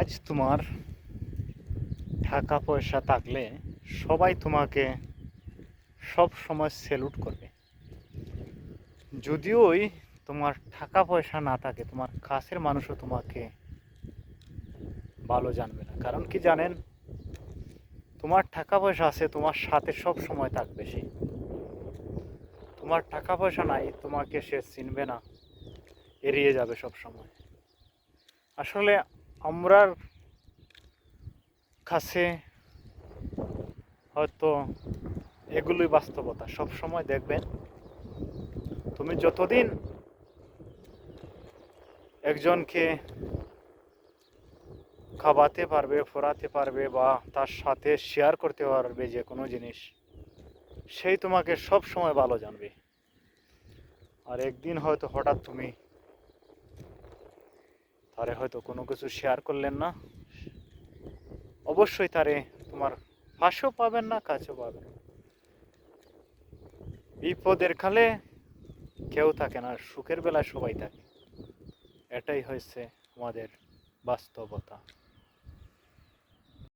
আজ তোমার টাকা পয়সা থাকলে সবাই তোমাকে সব সময় স্যালুট করবে। যদিওই তোমার টাকা পয়সা না থাকে, তোমার কাছের মানুষও তোমাকে ভালো জানবে না। কারণ কি জানেন? তোমার টাকা পয়সা আছে, তোমার সাথে সব সময় থাকবে সে। তোমার টাকা পয়সা নাই, তোমাকে সে চিনবে না, এড়িয়ে যাবে সব সময়। আসলে আমরার কাছে হয়তো এগুলোই বাস্তবতা। সব সময় দেখবেন, তুমি যতদিন একজনকে খাওয়াতে পারবে, ফোরাতে পারবে বা তার সাথে শেয়ার করতে পারবে যে কোনো জিনিস, সেই তোমাকে সব সময় ভালো জানবে। আর একদিন হয়তো হঠাৎ তুমি তারে হয়তো কোনো কিছু শেয়ার করলেন না। অবশ্যই তারে তোমার পাশেও পাবেন না, কাছেও পাবেন। বিপদের খালে কেউ থাকে না, সুখের বেলায় সবাই থাকে। এটাই হয়েছে আমাদের বাস্তবতা।